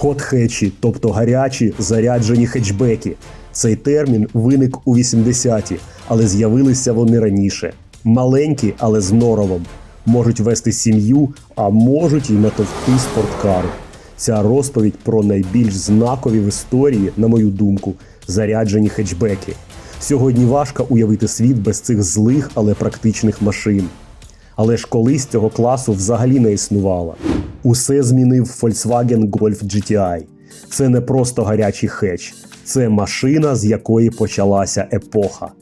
Хот-хетчі, тобто гарячі заряджені хетчбеки. Цей термін виник у 80-ті, але з'явилися вони раніше. Маленькі, але з норовом. Можуть вести сім'ю, а можуть і натовпти спорткари. Ця розповідь про найбільш знакові в історії, на мою думку, заряджені хетчбеки. Сьогодні важко уявити світ без цих злих, але практичних машин. Але ж колись цього класу взагалі не існувало. Усе змінив Volkswagen Golf GTI. Це не просто гарячий хетч, це машина, з якої почалася епоха.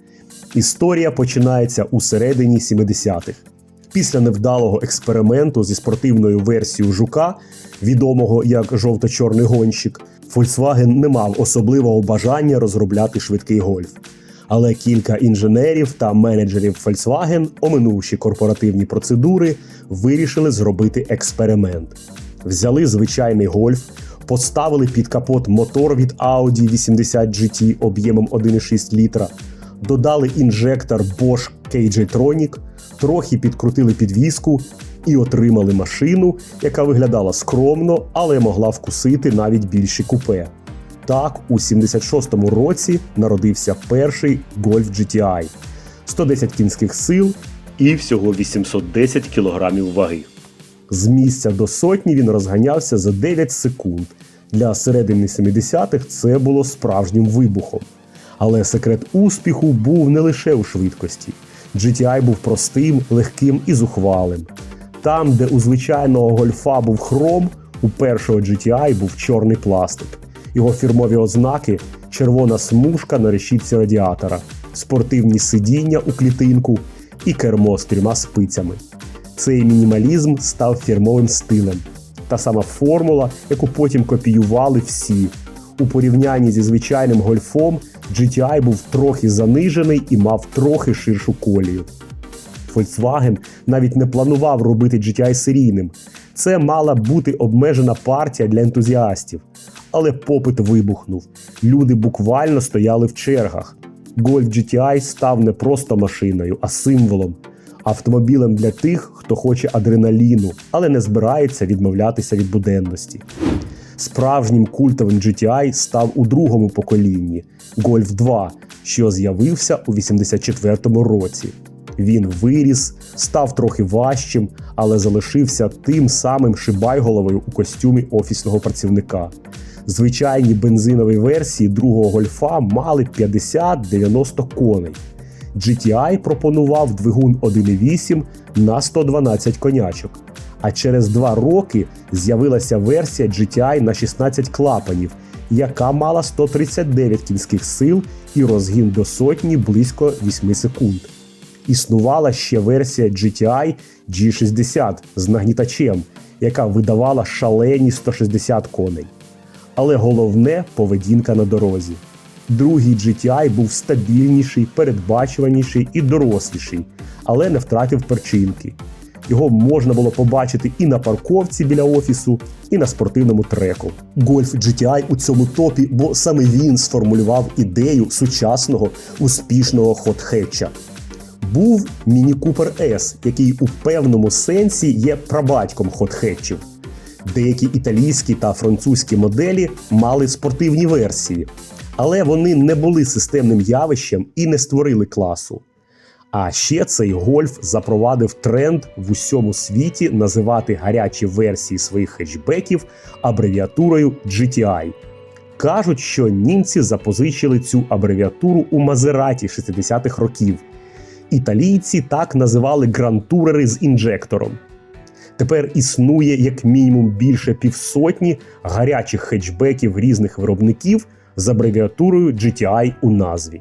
Історія починається у середині 70-х. Після невдалого експерименту зі спортивною версією жука, відомого як жовто-чорний гонщик, Volkswagen не мав особливого бажання розробляти швидкий гольф. Але кілька інженерів та менеджерів Volkswagen, оминувши корпоративні процедури, вирішили зробити експеримент. Взяли звичайний гольф, поставили під капот мотор від Audi 80 GT об'ємом 1,6 літра, додали інжектор Bosch KJ-Tronic, трохи підкрутили підвіску і отримали машину, яка виглядала скромно, але могла вкусити навіть більші купе. Так, у 76-му році народився перший Golf GTI. 110 кінських сил і всього 810 кілограмів ваги. З місця до сотні він розганявся за 9 секунд. Для середини 70-х це було справжнім вибухом. Але секрет успіху був не лише у швидкості. GTI був простим, легким і зухвалим. Там, де у звичайного гольфа був хром, у першого GTI був чорний пластик. Його фірмові ознаки червона смужка на решітці радіатора, спортивні сидіння у клітинку і кермо з трьома спицями. Цей мінімалізм став фірмовим стилем. Та сама формула, яку потім копіювали всі. У порівнянні зі звичайним гольфом GTI був трохи занижений і мав трохи ширшу колію. Volkswagen навіть не планував робити GTI серійним. Це мала бути обмежена партія для ентузіастів. Але попит вибухнув. Люди буквально стояли в чергах. Golf GTI став не просто машиною, а символом. Автомобілем для тих, хто хоче адреналіну, але не збирається відмовлятися від буденності. Справжнім культовим GTI став у другому поколінні Golf 2, що з'явився у 84-му році. Він виріс, став трохи важчим, але залишився тим самим шибайголовою у костюмі офісного працівника. Звичайні бензинові версії другого гольфа мали 50-90 коней. GTI пропонував двигун 1.8 на 112 конячок. А через два роки з'явилася версія GTI на 16 клапанів, яка мала 139 кінських сил і розгін до сотні близько 8 секунд. Існувала ще версія GTI G60 з нагнітачем, яка видавала шалені 160 коней. Але головне поведінка на дорозі. Другий GTI був стабільніший, передбачуваніший і доросліший, але не втратив перчинки. Його можна було побачити і на парковці біля офісу, і на спортивному треку. Golf GTI у цьому топі, бо саме він сформулював ідею сучасного успішного хот-хетча. Був Міні Купер S, який у певному сенсі є прабатьком хот-хетчів. Деякі італійські та французькі моделі мали спортивні версії, але вони не були системним явищем і не створили класу. А ще цей гольф запровадив тренд в усьому світі називати гарячі версії своїх хетчбеків абревіатурою GTI. Кажуть, що німці запозичили цю абревіатуру у Мазераті 60-х років. Італійці так називали грантурери з інжектором. Тепер існує як мінімум більше півсотні гарячих хетчбеків різних виробників з абревіатурою GTI у назві.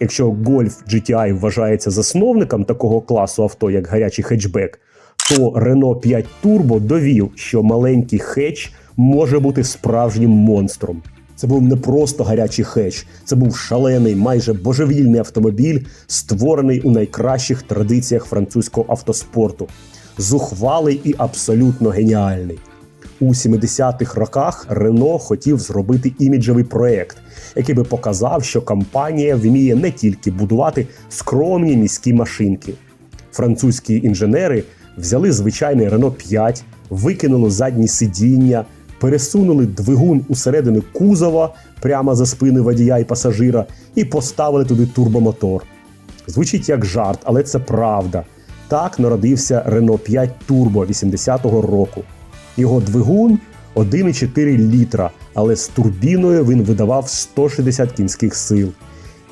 Якщо Golf GTI вважається засновником такого класу авто, як гарячий хетчбек, то Renault 5 Turbo довів, що маленький хетч може бути справжнім монстром. Це був не просто гарячий хетч, це був шалений, майже божевільний автомобіль, створений у найкращих традиціях французького автоспорту. Зухвалий і абсолютно геніальний. У 70-х роках Рено хотів зробити іміджевий проект, який би показав, що компанія вміє не тільки будувати скромні міські машинки. Французькі інженери взяли звичайний Рено 5, викинули задні сидіння, пересунули двигун усередину кузова прямо за спини водія і пасажира і поставили туди турбомотор. Звучить як жарт, але це правда. Так народився Renault 5 Turbo 80-го року. Його двигун 1,4 літра, але з турбіною він видавав 160 кінських сил.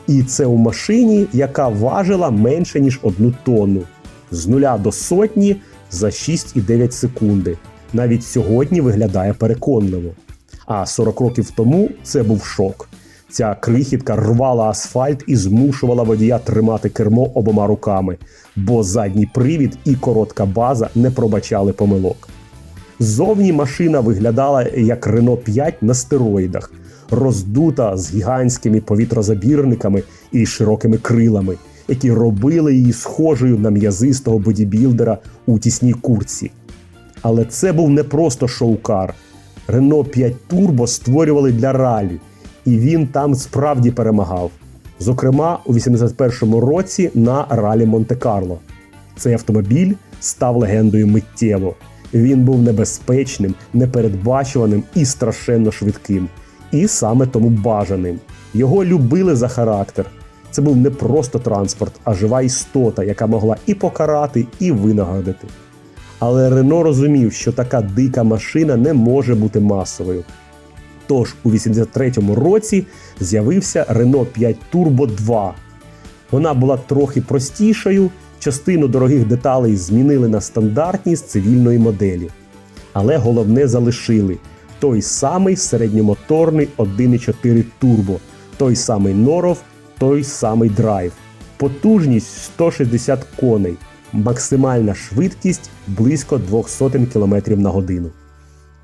І це у машині, яка важила менше ніж одну тонну. З нуля до сотні за 6,9 секунди. Навіть сьогодні виглядає переконливо. А 40 років тому це був шок. Ця крихітка рвала асфальт і змушувала водія тримати кермо обома руками, бо задній привід і коротка база не пробачали помилок. Ззовні машина виглядала як Renault 5 на стероїдах, роздута з гігантськими повітрозабірниками і широкими крилами, які робили її схожою на м'язистого бодібілдера у тісній курці. Але це був не просто шоукар. Renault 5 Turbo створювали для ралі, і він там справді перемагав. Зокрема, у 81-му році на ралі Монте-Карло. Цей автомобіль став легендою миттєво. Він був небезпечним, непередбачуваним і страшенно швидким. І саме тому бажаним. Його любили за характер. Це був не просто транспорт, а жива істота, яка могла і покарати, і винагородити. Але Рено розумів, що така дика машина не може бути масовою. Тож у 83-му році з'явився Renault 5 Turbo 2. Вона була трохи простішою, частину дорогих деталей змінили на стандартні з цивільної моделі. Але головне залишили той самий середньомоторний 1.4 турбо, той самий норов, той самий драйв, потужність 160 коней, максимальна швидкість близько 200 км на годину.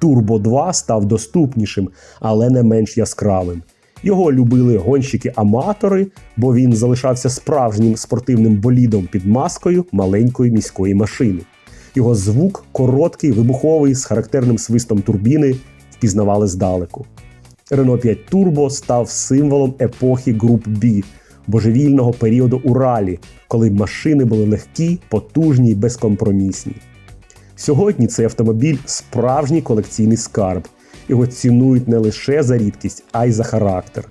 Turbo 2 став доступнішим, але не менш яскравим. Його любили гонщики-аматори, бо він залишався справжнім спортивним болідом під маскою маленької міської машини. Його звук короткий, вибуховий, з характерним свистом турбіни, впізнавали здалеку. Renault 5 Turbo став символом епохи груп B, божевільного періоду у ралі, коли машини були легкі, потужні й безкомпромісні. Сьогодні цей автомобіль справжній колекційний скарб. Його цінують не лише за рідкість, а й за характер.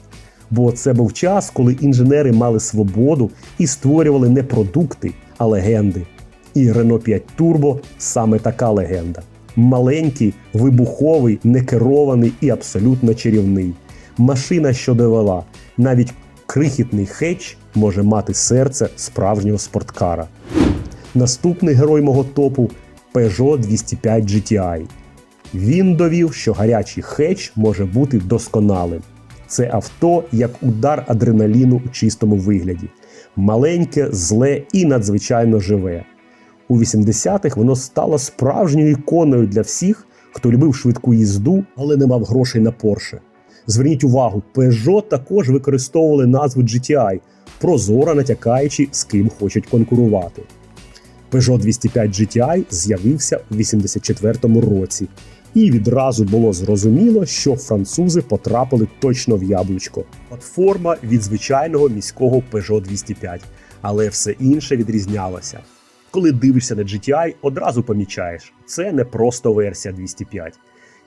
Бо це був час, коли інженери мали свободу і створювали не продукти, а легенди. І Renault 5 Turbo саме така легенда. Маленький, вибуховий, некерований і абсолютно чарівний. Машина, що довела, навіть крихітний хедж може мати серце справжнього спорткара. Наступний герой мого топу Peugeot 205 GTI. Він довів, що гарячий хедж може бути досконалим. Це авто як удар адреналіну у чистому вигляді. Маленьке, зле і надзвичайно живе. У 80-х воно стало справжньою іконою для всіх, хто любив швидку їзду, але не мав грошей на Porsche. Зверніть увагу, Peugeot також використовували назву GTI, прозоро натякаючи, з ким хочуть конкурувати. Peugeot 205 GTI з'явився у 84-му році, і відразу було зрозуміло, що французи потрапили точно в яблучко. Платформа від звичайного міського Peugeot 205, але все інше відрізнялося. Коли дивишся на GTI, одразу помічаєш, це не просто версія 205.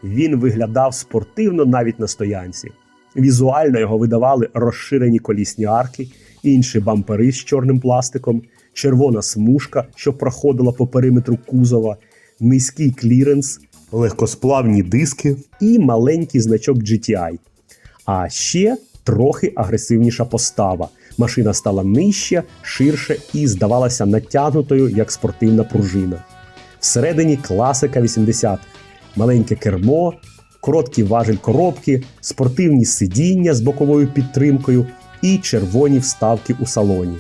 Він виглядав спортивно навіть на стоянці. Візуально його видавали розширені колісні арки, інші бампери з чорним пластиком, червона смужка, що проходила по периметру кузова, низький кліренс, легкосплавні диски і маленький значок GTI. А ще трохи агресивніша постава. Машина стала нижче, ширше і здавалася натягнутою як спортивна пружина. Всередині класика 80 маленьке кермо, короткий важель коробки, спортивні сидіння з боковою підтримкою і червоні вставки у салоні.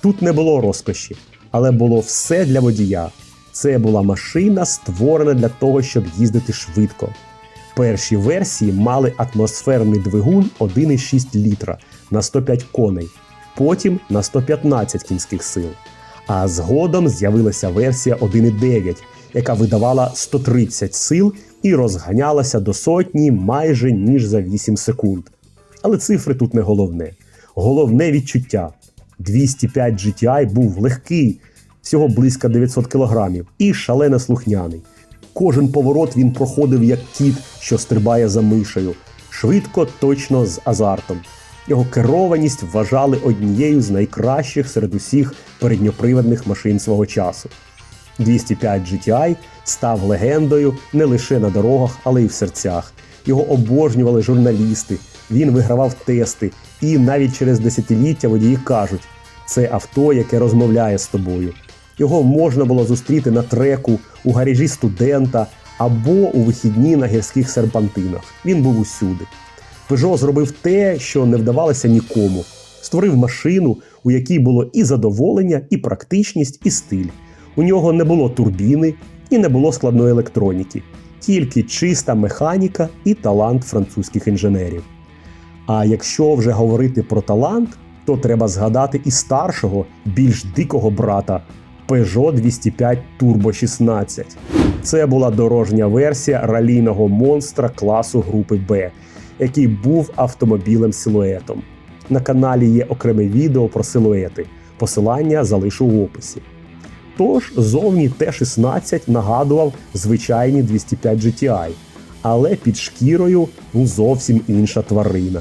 Тут не було розкоші, але було все для водія. Це була машина, створена для того, щоб їздити швидко. Перші версії мали атмосферний двигун 1,6 літра на 105 коней, потім на 115 кінських сил. А згодом з'явилася версія 1,9, яка видавала 130 сил і розганялася до сотні майже ніж за 8 секунд. Але цифри тут не головне. Головне відчуття. 205 GTI був легкий, всього близько 900 кг, і шалено слухняний. Кожен поворот він проходив як кіт, що стрибає за мишею, швидко, точно з азартом. Його керованість вважали однією з найкращих серед усіх передньоприводних машин свого часу. 205 GTI став легендою не лише на дорогах, але й в серцях. Його обожнювали журналісти, він вигравав тести, і навіть через десятиліття водії кажуть, це авто, яке розмовляє з тобою. Його можна було зустріти на треку, у гаражі студента або у вихідні на гірських серпантинах. Він був усюди. Peugeot зробив те, що не вдавалося нікому. Створив машину, у якій було і задоволення, і практичність, і стиль. У нього не було турбіни і не було складної електроніки, тільки чиста механіка і талант французьких інженерів. А якщо вже говорити про талант, то треба згадати і старшого, більш дикого брата Peugeot 205 Turbo 16. Це була дорожня версія ралійного монстра класу групи Б, який був автомобілем силуетом. На каналі є окреме відео про силуети. Посилання залишу в описі. Тож зовні Т-16 нагадував звичайні 205 GTI, але під шкірою ну, зовсім інша тварина.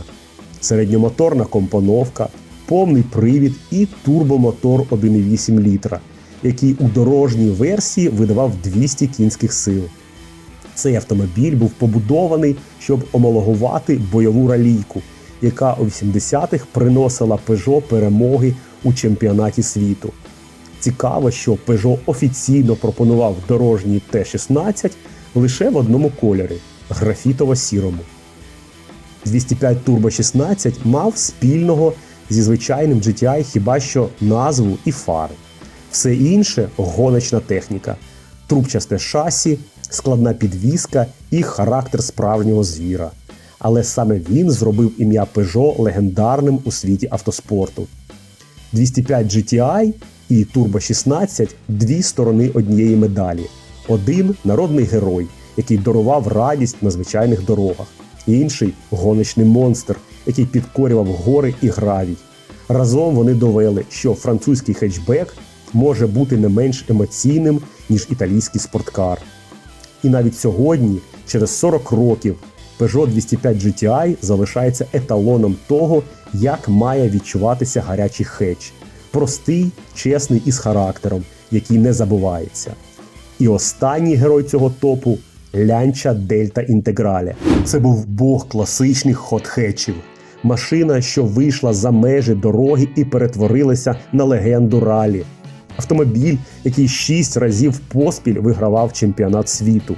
Середньомоторна компоновка, повний привід і турбомотор 1,8 літра, який у дорожній версії видавав 200 кінських сил. Цей автомобіль був побудований, щоб омологувати бойову ралійку, яка у 80-х приносила Peugeot перемоги у чемпіонаті світу. Цікаво, що Peugeot офіційно пропонував дорожній Т-16 лише в одному кольорі графітово-сірому. 205 Turbo 16 мав спільного зі звичайним GTI хіба що назву і фари. Все інше гоночна техніка, трубчасте шасі, складна підвіска і характер справжнього звіра. Але саме він зробив ім'я Peugeot легендарним у світі автоспорту. 205 GTI і Turbo 16 дві сторони однієї медалі. Один народний герой, який дарував радість на звичайних дорогах, інший гоночний монстр, який підкорював гори і гравій. Разом вони довели, що французький хетчбек може бути не менш емоційним, ніж італійський спорткар. І навіть сьогодні, через 40 років, Peugeot 205 GTI залишається еталоном того, як має відчуватися гарячий хетч. Простий, чесний і з характером, який не забувається. І останній герой цього топу лянча Дельта Інтеграле. Це був бог класичних хот-хетчів. Машина, що вийшла за межі дороги і перетворилася на легенду ралі. Автомобіль, який шість разів поспіль вигравав чемпіонат світу.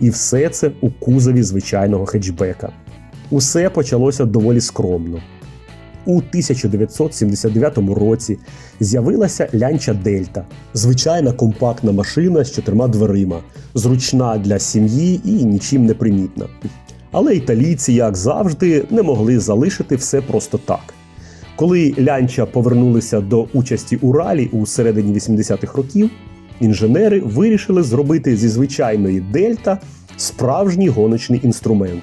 І все це у кузові звичайного хетчбека. Усе почалося доволі скромно. У 1979 році з'явилася лянча Дельта, звичайна компактна машина з чотирма дверима, зручна для сім'ї і нічим не примітна. Але італійці, як завжди, не могли залишити все просто так. Коли лянча повернулися до участі у ралі у середині 80-х років, інженери вирішили зробити зі звичайної дельта справжній гоночний інструмент.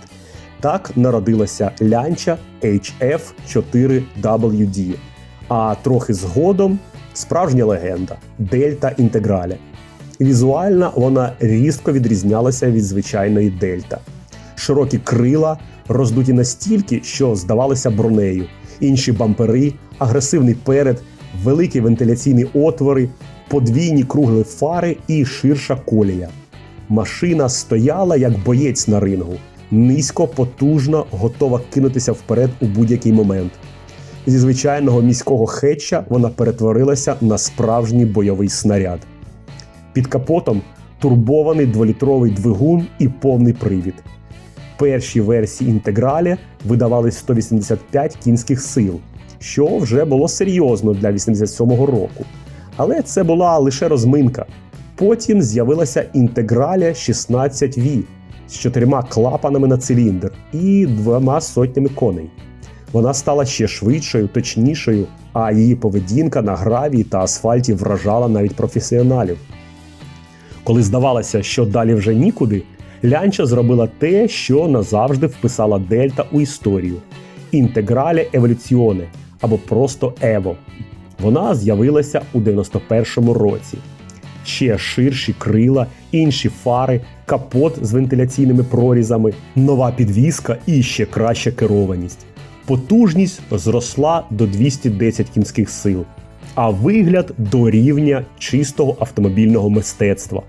Так народилася лянча HF4WD. А трохи згодом справжня легенда Дельта Інтеграле. Візуально вона різко відрізнялася від звичайної дельта. Широкі крила роздуті настільки, що здавалися бронею, інші бампери, агресивний перед, великі вентиляційні отвори, подвійні кругли фари і ширша колія. Машина стояла як боєць на рингу, низько, потужно, готова кинутися вперед у будь-який момент. Зі звичайного міського хетча вона перетворилася на справжній бойовий снаряд. Під капотом турбований дволітровий двигун і повний привід. Перші версії інтегралі видавали 185 кінських сил, що вже було серйозно для 87-го року. Але це була лише розминка. Потім з'явилася інтеграля 16V з чотирма клапанами на циліндр і двома сотнями коней. Вона стала ще швидшою, точнішою, а її поведінка на гравії та асфальті вражала навіть професіоналів. Коли здавалося, що далі вже нікуди, Лянча зробила те, що назавжди вписала Дельта у історію інтегралі еволюціоне або просто Ево. Вона з'явилася у 91-му році. Ще ширші крила, інші фари, капот з вентиляційними прорізами, нова підвізка і ще краща керованість. Потужність зросла до 210 кінських сил, а вигляд до рівня чистого автомобільного мистецтва.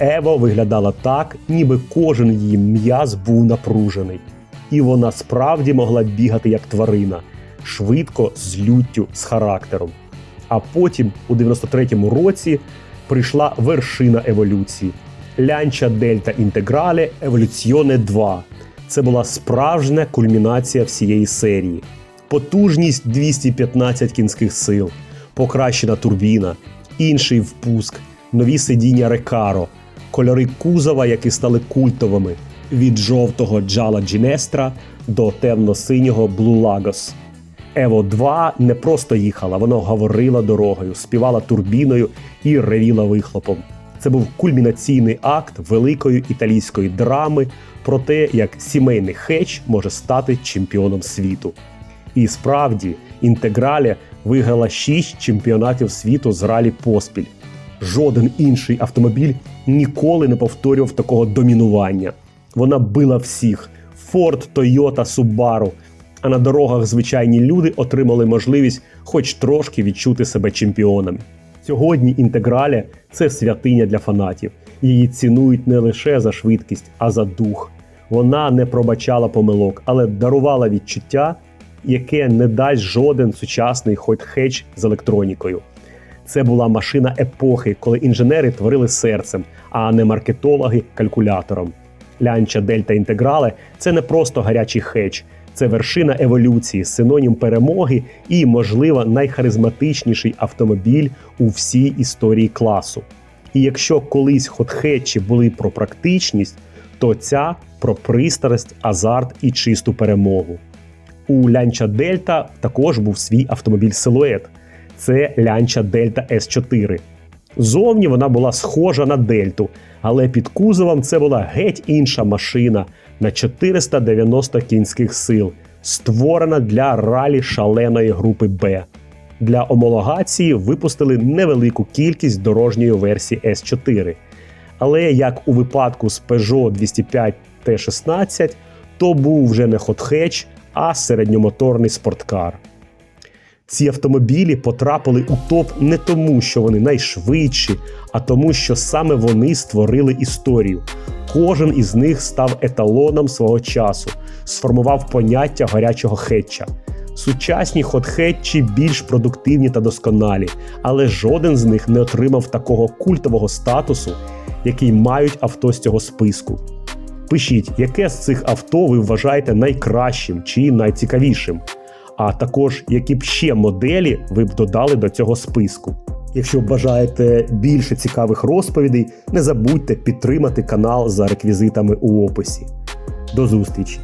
Ево виглядала так, ніби кожен її м'яз був напружений, і вона справді могла бігати як тварина, швидко, з люттю, з характером. А потім, у 93-му році, прийшла вершина еволюції Лянча Дельта Інтеграле Еволюціоне 2. Це була справжня кульмінація всієї серії. Потужність 215 кінських сил, покращена турбіна, інший впуск, нові сидіння Рекаро, кольори кузова, які стали культовими від жовтого Джала Джінестра до темно-синього Blue Lagos. Ево 2 не просто їхала, вона говорила дорогою, співала турбіною і ревіла вихлопом. Це був кульмінаційний акт великої італійської драми про те, як сімейний хетч може стати чемпіоном світу. І справді, інтегралі виграла 6 чемпіонатів світу з ралі поспіль. Жоден інший автомобіль ніколи не повторював такого домінування. Вона била всіх: Ford, Toyota, Subaru. А на дорогах звичайні люди отримали можливість хоч трошки відчути себе чемпіонами. Сьогодні інтеграля це святиня для фанатів. Її цінують не лише за швидкість, а за дух. Вона не пробачала помилок, але дарувала відчуття, яке не дасть жоден сучасний ход хедж з електронікою. Це була машина епохи, коли інженери творили серцем, а не маркетологи калькулятором. Лянча Дельта Інтеграле це не просто гарячий хедж, це вершина еволюції, синонім перемоги і, можливо, найхаризматичніший автомобіль у всій історії класу. І якщо колись хотхетчі були про практичність, то ця про пристрасть, азарт і чисту перемогу. У Лянча Дельта також був свій автомобіль-силует. Це Лянча Дельта С4. Зовні вона була схожа на дельту, але під кузовом це була геть інша машина на 490 кінських сил, створена для ралі шаленої групи Б. Для омологації випустили невелику кількість дорожньої версії S4. Але як у випадку з Peugeot 205 T16, то був вже не хотхетч, а середньомоторний спорткар. Ці автомобілі потрапили у топ не тому, що вони найшвидші, а тому, що саме вони створили історію. Кожен із них став еталоном свого часу, сформував поняття гарячого хетча. Сучасні хотхетчі більш продуктивні та досконалі, але жоден з них не отримав такого культового статусу, який мають авто з цього списку. Пишіть, яке з цих авто ви вважаєте найкращим чи найцікавішим а також які б ще моделі ви б додали до цього списку. Якщо бажаєте більше цікавих розповідей, не забудьте підтримати канал за реквізитами у описі. До зустрічі!